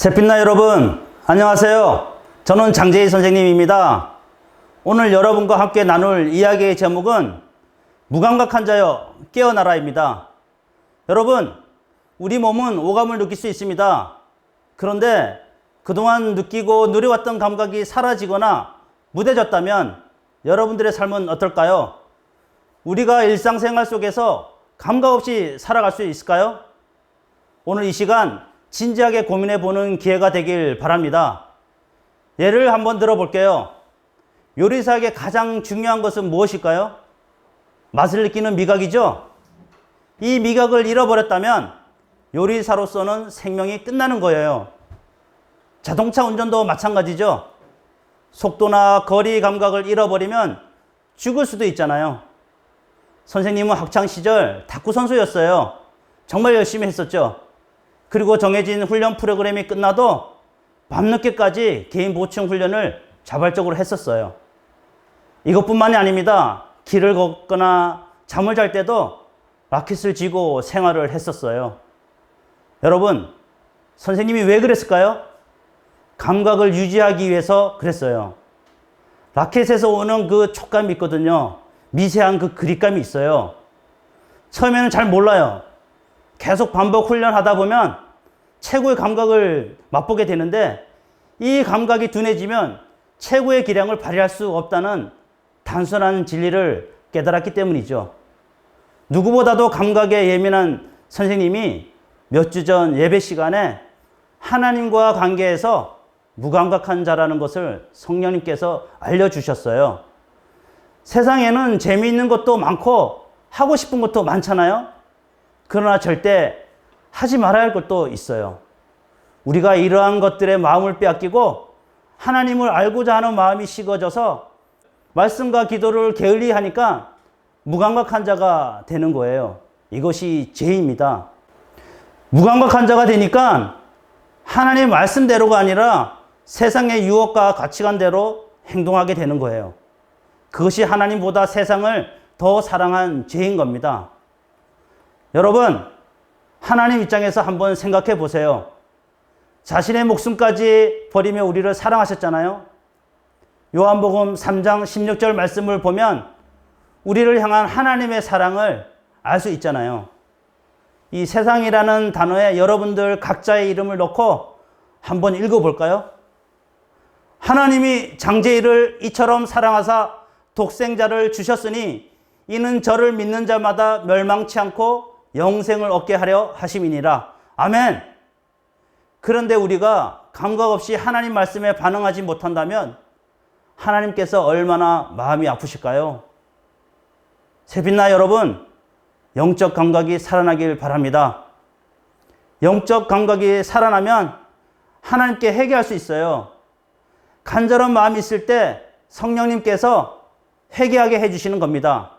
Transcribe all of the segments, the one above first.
새빛나 여러분, 안녕하세요. 저는 장재희 선생님입니다. 오늘 여러분과 함께 나눌 이야기의 제목은 무감각 환자여 깨어나라입니다. 여러분, 우리 몸은 오감을 느낄 수 있습니다. 그런데 그동안 느끼고 누려왔던 감각이 사라지거나 무뎌졌다면 여러분들의 삶은 어떨까요? 우리가 일상생활 속에서 감각 없이 살아갈 수 있을까요? 오늘 이 시간 진지하게 고민해 보는 기회가 되길 바랍니다. 예를 한번 들어볼게요. 요리사에게 가장 중요한 것은 무엇일까요? 맛을 느끼는 미각이죠? 이 미각을 잃어버렸다면 요리사로서는 생명이 끝나는 거예요. 자동차 운전도 마찬가지죠. 속도나 거리 감각을 잃어버리면 죽을 수도 있잖아요. 선생님은 학창 시절 탁구 선수였어요. 정말 열심히 했었죠. 그리고 정해진 훈련 프로그램이 끝나도 밤늦게까지 개인 보충 훈련을 자발적으로 했었어요. 이것뿐만이 아닙니다. 길을 걷거나 잠을 잘 때도 라켓을 쥐고 생활을 했었어요. 여러분, 선생님이 왜 그랬을까요? 감각을 유지하기 위해서 그랬어요. 라켓에서 오는 그 촉감이 있거든요. 미세한 그 그립감이 있어요. 처음에는 잘 몰라요. 계속 반복 훈련하다 보면 최고의 감각을 맛보게 되는데 이 감각이 둔해지면 최고의 기량을 발휘할 수 없다는 단순한 진리를 깨달았기 때문이죠. 누구보다도 감각에 예민한 선생님이 몇 주 전 예배 시간에 하나님과 관계에서 무감각한 자라는 것을 성령님께서 알려주셨어요. 세상에는 재미있는 것도 많고 하고 싶은 것도 많잖아요. 그러나 절대 하지 말아야 할 것도 있어요. 우리가 이러한 것들의 마음을 빼앗기고 하나님을 알고자 하는 마음이 식어져서 말씀과 기도를 게을리 하니까 무감각한 자가 되는 거예요. 이것이 죄입니다. 무감각한 자가 되니까 하나님 말씀대로가 아니라 세상의 유혹과 가치관대로 행동하게 되는 거예요. 그것이 하나님보다 세상을 더 사랑한 죄인 겁니다. 여러분, 하나님 입장에서 한번 생각해 보세요. 자신의 목숨까지 버리며 우리를 사랑하셨잖아요. 요한복음 3장 16절 말씀을 보면 우리를 향한 하나님의 사랑을 알 수 있잖아요. 이 세상이라는 단어에 여러분들 각자의 이름을 넣고 한번 읽어볼까요? 하나님이 장제일을 이처럼 사랑하사 독생자를 주셨으니 이는 저를 믿는 자마다 멸망치 않고 영생을 얻게 하려 하심이니라. 아멘. 그런데 우리가 감각 없이 하나님 말씀에 반응하지 못한다면 하나님께서 얼마나 마음이 아프실까요? 새빛나 여러분, 영적 감각이 살아나길 바랍니다. 영적 감각이 살아나면 하나님께 회개할 수 있어요. 간절한 마음이 있을 때 성령님께서 회개하게 해주시는 겁니다.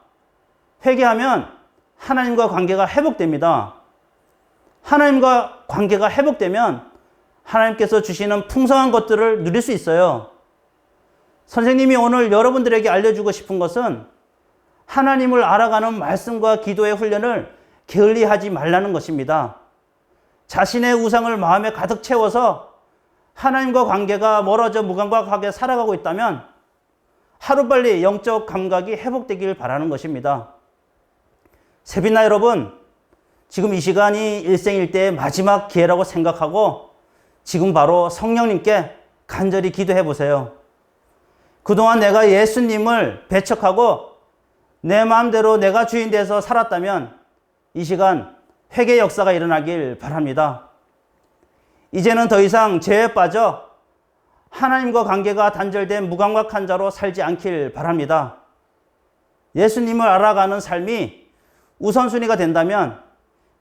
회개하면 하나님과 관계가 회복됩니다. 하나님과 관계가 회복되면 하나님께서 주시는 풍성한 것들을 누릴 수 있어요. 선생님이 오늘 여러분들에게 알려주고 싶은 것은 하나님을 알아가는 말씀과 기도의 훈련을 게을리 하지 말라는 것입니다. 자신의 우상을 마음에 가득 채워서 하나님과 관계가 멀어져 무감각하게 살아가고 있다면 하루빨리 영적 감각이 회복되길 바라는 것입니다. 세빈나 여러분, 지금 이 시간이 일생일 대의 마지막 기회라고 생각하고 지금 바로 성령님께 간절히 기도해 보세요. 그동안 내가 예수님을 배척하고 내 마음대로 내가 주인 돼서 살았다면 이 시간 회개 역사가 일어나길 바랍니다. 이제는 더 이상 죄에 빠져 하나님과 관계가 단절된 무감각한 자로 살지 않길 바랍니다. 예수님을 알아가는 삶이 우선순위가 된다면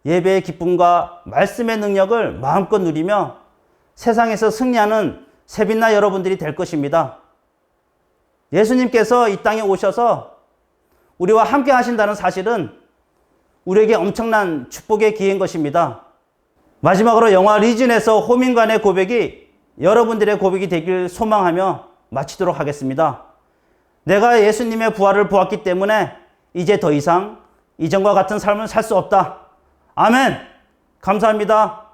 예배의 기쁨과 말씀의 능력을 마음껏 누리며 세상에서 승리하는 세빛나 여러분들이 될 것입니다. 예수님께서 이 땅에 오셔서 우리와 함께 하신다는 사실은 우리에게 엄청난 축복의 기회인 것입니다. 마지막으로 영화 리즌에서 호민관의 고백이 여러분들의 고백이 되길 소망하며 마치도록 하겠습니다. 내가 예수님의 부활을 보았기 때문에 이제 더 이상 이전과 같은 삶을 살 수 없다. 아멘! 감사합니다.